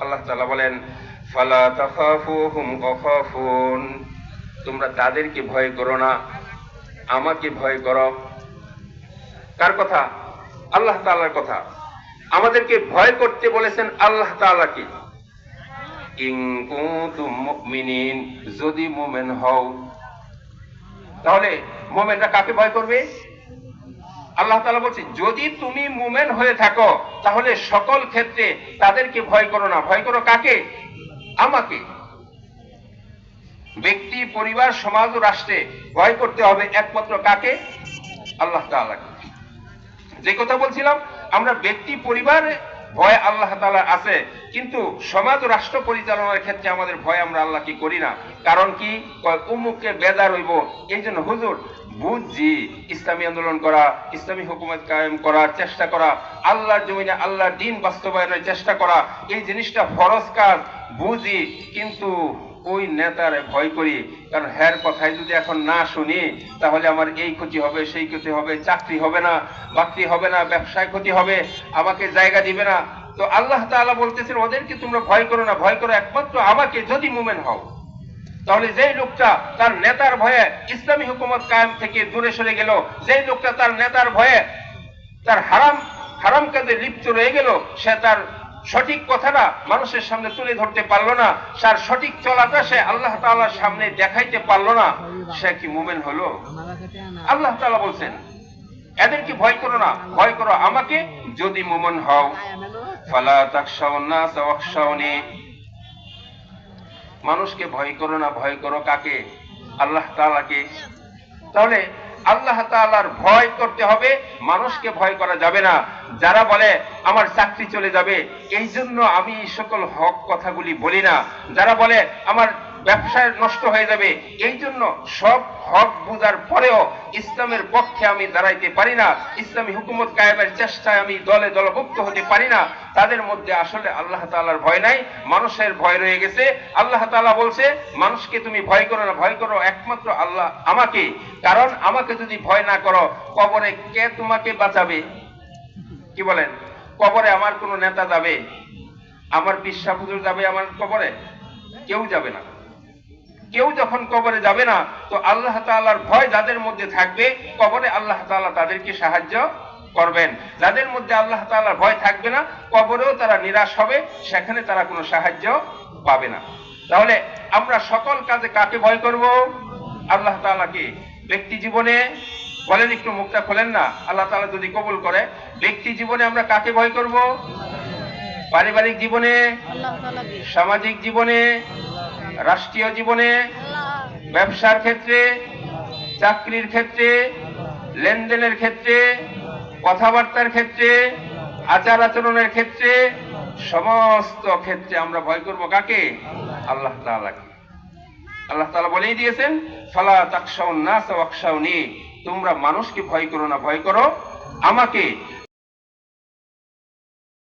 আল্লাহ তাআলা বলেন, ফালা ওয়াখাফুন। তোমরা তাদেরকে ভয় করো না, আমাকে ভয় করো। কার কথা? আল্লাহ তাআলার কথা। আমাদেরকে ভয় করতে বলেছেন আল্লাহ মুমিনিন, যদি মুমিন হও। তাহলে মুমিনরা কাকে ভয় করবে? আল্লাহ তালা বলছে, যদি তুমি মুমেন হয়ে থাকো, তাহলে সকল ক্ষেত্রে তাদেরকে ভয় করো না। ভয় করো কাকে? আমাকে। ব্যক্তি, পরিবার, সমাজ ও রাষ্ট্রে ভয় করতে হবে একমাত্র কাকে? আল্লাহ তাআলাকে। যে কথা বলছিলাম, আমরা ব্যক্তি, পরিবার ভয় আল্লাহ তালা আছে। কিন্তু সমাজ রাষ্ট্র পরিচালনার ক্ষেত্রে আমাদের ভয় আমরা আল্লাহকে করি না? কারণ কি? উমুককে বেদার হইব। এই জন্য হুজুর, বুঝছি, ইসলামী আন্দোলন করা, ইসলামী হুকুমত কায়েম করার চেষ্টা করা, আল্লাহর জমিনে আল্লাহর দিন বাস্তবায়নের চেষ্টা করা, এই জিনিসটা ফরজ কাজ বুঝি কিন্তু ওই নেতার ভয় করি। কারণ হ্যার কথাই যদি এখন না শুনি, তাহলে আমার এই ক্ষতি হবে, সেই ক্ষতি হবে, চাকরি হবে না, বাকরি হবে না, ব্যবসায় ক্ষতি হবে, আমাকে জায়গা দিবে না। তো আল্লাহ তাআলা বলতেছেন, ওদেরকে তোমরা ভয় করো না, ভয় করো একমাত্র আমাকে যদি মুমেন হও। তাহলে যেই লোকটা তার নেতার ভয়ে ইসলামী হুকুমত কায়েম থেকে দূরে সরে গেল, যেই লোকটা তার নেতার ভয়ে তার হারাম হারাম কাজে লিপ্ত রয়ে গেল, সে তার সঠিক কথাটা মানুষের সামনে তুলে ধরতে পারল না। তার সঠিক চলাটা সে আল্লাহ তাআলার সামনে দেখাইতে পারল না। সে কি মুমেন হলো? আল্লাহ তাআলা বলছেন, এদেরকে ভয় করো না। ভয় করো আমাকে, যদি মুমন হও। মানুষকে ভয় করো না, ভয় করো কাকে? আল্লাহ তাআলাকে। তাহলে আল্লাহ তালার ভয় করতে হবে, মানুষকে ভয় করা যাবে না। যারা বলে, আমার চাকরি চলে যাবে এই জন্য আমি সকল হক কথাগুলি বলি না। যারা বলে, আমার ব্যবসায় নষ্ট হয়ে যাবে। এই জন্য সব হক বুঝার পরেও ইসলামের পক্ষে আমি দাঁড়াইতে পারি না, ইসলামী হুকুমত কায়েমের চেষ্টায় আমি দলে দলভুক্ত হতে পারি না। তাদের মধ্যে আসলে আল্লাহ তাআলার ভয় নাই, মানুষের ভয় রয়ে গেছে। আল্লাহ তাআলা বলছে, মানুষকে তুমি ভয় করো না, ভয় করো একমাত্র আল্লাহ আমাকে। কারণ আমাকে যদি ভয় না করো, কবরে কে তোমাকে বাঁচাবে? কি বলেন? কবরে আমার কোনো নেতা যাবে? আমার বিশ্বাস যাবে আমার কবরে? কেউ যাবে না। কেউ যখন কবরে যাবে না তো আল্লাহ তাআলার ভয় যাদের মধ্যে থাকবে কবরে আল্লাহ তাআলা তাদেরকে সাহায্য করবেন। যাদের মধ্যে আল্লাহ তাআলার ভয় থাকবে না কবরেও তারা নিরাশ হবে সেখানে তারা কোনো সাহায্য পাবে না। তাহলে আমরা সকল কাজে কাকে ভয় করব? আল্লাহ তাআলাকে। ব্যক্তি জীবনে বলেন একটু মুখটা খোলেন না আল্লাহ তাআলা যদি কবুল করে ব্যক্তি জীবনে আমরা কাকে ভয় করব? পারিবারিক জীবনে? সামাজিক জীবনে? রাষ্ট্রীয় জীবনে, ব্যবসার ক্ষেত্রে, চাকরির ক্ষেত্রে, লেনদেনের ক্ষেত্রে, কথাবার্তার ক্ষেত্রে, আচার আচরণের ক্ষেত্রে, সমস্ত ক্ষেত্রে আমরা ভয় করব কাকে? আল্লাহ তাআলাকে। আল্লাহ তাআলা বলেই দিয়েছেন, ফালা তাকশাউন নাস ওয়াকশাউনি তোমরা মানুষকে ভয় করো না, ভয় করো আমাকে।